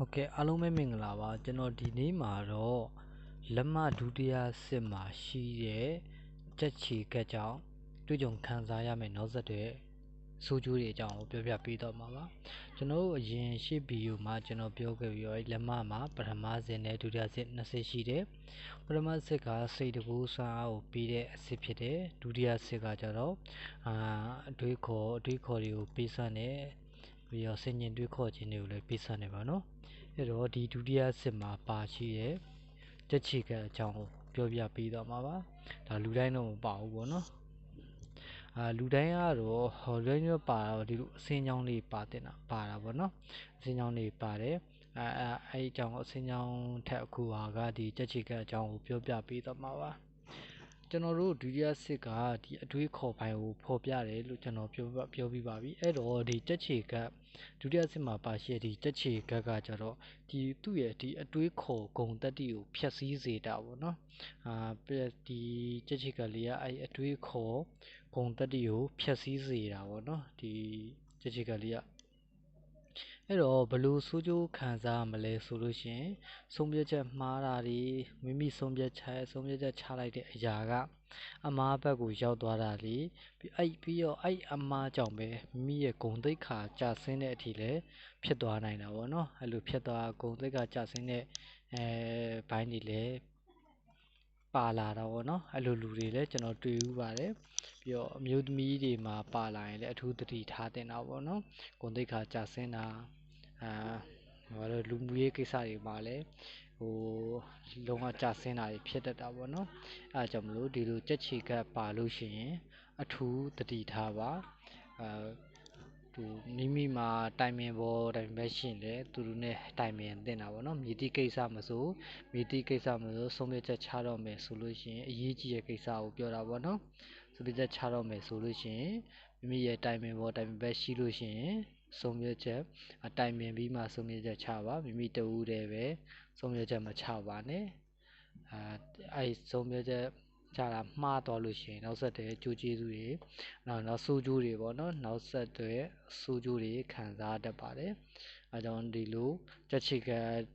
ဟုတ်ကဲ့အားလုံးပဲမင်္ဂလာပါကျွန်တော်ဒီနေ့မှာတော့လက်မဒုတိယစစ်မှာရှိတဲ့ကြက်ချီကက်ကြောင့်တွေ့ကြုံခံစားရမယ့်နောက်ဆက်တွဲဆိုးကျိုးတွေအကြောင်းကိုပြောပြပေးတော့မှာပါကျွန်တော်တို့အရင်ရှေ့ဗီဒီယိုမှာကျွန်တော်ပြောခဲ့ပြီးတော့လက်မမှာပထမစစ်နဲ့ဒုတိယစစ်နှစ်စစ်ရှိတယ်ပထမစစ်ကစိတ်တကူးစားကိုပြီးတဲ့အစစ်ဖြစ်တယ်ဒုတိယစစ်ကကျတော့အာအတွေးခေါ်အတွေးခေါ်တွေကိုပေးစမ်းတယ် ပြီးတော့စင်ញင်တွေးခေါ်ခြင်းတွေကိုလည်းပေးစမ်းတယ်ပါနော်အဲ့တော့ဒီဒုတိယစစ်မှာပါရှိတဲ့တက်ချီကအကြောင်းကိုပြောပြပေးတော့မှာပါဒါလူတိုင်းတော့မပါဘူးပေါ့နော်အာလူတိုင်းကတော့ဟော်ရင်းရပါတော့ဒီလိုအစင်းချောင်းလေးပါတင်တာပါတာပေါ့နော်အစင်းချောင်းလေးပါတယ်အဲအဲအဲ့အကြောင်းအစင်းချောင်းထက်အခုဟာကဒီတက်ချီကအကြောင်းကိုပြောပြပေးတော့မှာပါ ကျွန်တော်တို့ဒုတိယစစ်ကဒီအတွေးခေါ်ပိုင်းကိုဖော်ပြတယ်လို့ကျွန်တော်ပြောပြောပြပါပြီအဲ့တော့ဒီတက်ချေကဒုတိယစစ်မှာပါရှိတဲ့ဒီတက်ချေကကကြတော့ဒီသူ့ရဲ့ဒီအတွေးခေါ်ဂုံတက်တီကိုဖျက်ဆီးစေတာပေါ့နော်အာဒီတက်ချေကလေးကအဲ့အတွေးခေါ်ဂုံတက်တီကိုဖျက်ဆီးစေတာပေါ့နော်ဒီတက်ချေကလေးက အဲ့တော့ဘလို့စိုးကျိုးခံစားမလဲဆိုလို့ရှင်ဆုံးဖြတ်ချက်မှားတာတွေမိမိဆုံးဖြတ်ချက်ဆုံးဖြတ်ချက်ချလိုက်တဲ့အရာကအမားဘက်ကိုရောက်သွားတာလေပြီးအဲ့ပြီးတော့အဲ့အမားကြောင့်ပဲမိမိရဲ့ဂုံတိတ်ခါကြာဆင်းတဲ့အထိလည်းဖြစ်သွားနိုင်တာပေါ့နော်အဲ့လိုဖြစ်သွားဂုံတိတ်ခါကြာဆင်းတဲ့အဲဘိုင်းတွေလည်းပါလာတော့ဗောနော်အဲ့လိုလူတွေလည်းကျွန်တော်တွေ့ဥပါတယ် ပြီးတော့အမျိုးသမီးတွေမှာပါလာရင်လည်းအထူးသတိထားတင်တာဗောနော်ဂုံတိတ်ခါကြာဆင်းတာအာဘာလို့လူမှုရေးကိစ္စတွေမှာလည်းဟိုလုံးဝကြာဆင်းတာတွေဖြစ်တတ်တာပေါ့နော်အဲကြောင့်မလို့ဒီလိုကြက်ချီကပ်ပါလို့ရှိရင် အထူးတတိထားပါအဲသူမိမိမှာတိုင်ပင်ပေါ်တိုင်ပင်ရှိရင်လည်းသူတို့ ਨੇ တိုင်ပင်တင်တာပေါ့နော်မြေတိကိစ္စမဆိုမြေတိကိစ္စမဆိုဆုံးဖြတ်ချက်ချတော့မယ်ဆိုလို့ရှိရင်အရေးကြီးတဲ့ကိစ္စကိုပြောတာပေါ့နော် ဆုံးဖြတ်ချက်ချတော့မယ်ဆိုလို့ရှိရင်မိမိရဲ့တိုင်ပင်ပေါ်တိုင်ပင်ပဲရှိလို့ရှိရင်ဆုံးဖြတ်ချက်အတိုင်ပင်ပြီးမှဆုံးဖြတ်ချက်ချပါမိမိတဦးတည်းပဲဆုံးဖြတ်ချက်မချပါနဲ့အဲအဲ့ဆုံးဖြတ်ချက်ချတာမှားသွားလို့ရှိရင်နောက်ဆက်တွဲကြိုးကျေးဇူးတွေနောက်နောက်ဆိုးကျိုးတွေပေါ့နော်နောက်ဆက်တွဲဆိုးကျိုးတွေခံစားတတ်ပါတယ်အဲကြောင့်ဒီလိုချက်ချေက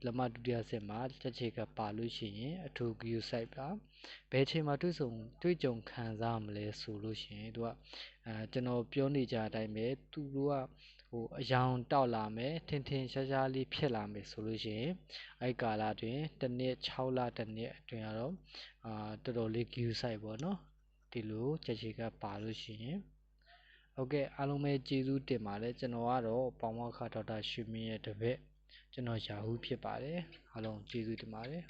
လက်မဒုတိယဆက်မှာချက်ချေကပါလို့ရှိရင်အထူး view site ပါဘယ်ချိန်မှာတွေ့ဆုံတွေ့ကြုံခံစားမလဲဆိုလို့ရှိရင်သူကအဲကျွန်တော်ပြောနေကြအတိုင်းပဲသူတို့ကဟိုအယောင်တောက်လာမယ်ထင်ထင်ရှားရှားလေးဖြစ်လာမယ်ဆိုလို့ရှိရင်အဲ့ကာလတွင်တစ်နှစ်6လတစ်နှစ်အတွင်းကတော့အာတော်တော်လေး view site ပေါ့နော်ဒီလိုချက်ချေကပါလို့ရှိရင် ဟုတ်ကဲ့အားလုံးပဲကျေးဇူးတင်ပါတယ်ကျွန်တော်ကတော့ပေါင်မခဒေါက်တာရွှေမင်းရဲ့တပည့်ကျွန်တော် Yahoo ဖြစ်ပါတယ်အားလုံးကျေးဇူးတင်ပါတယ်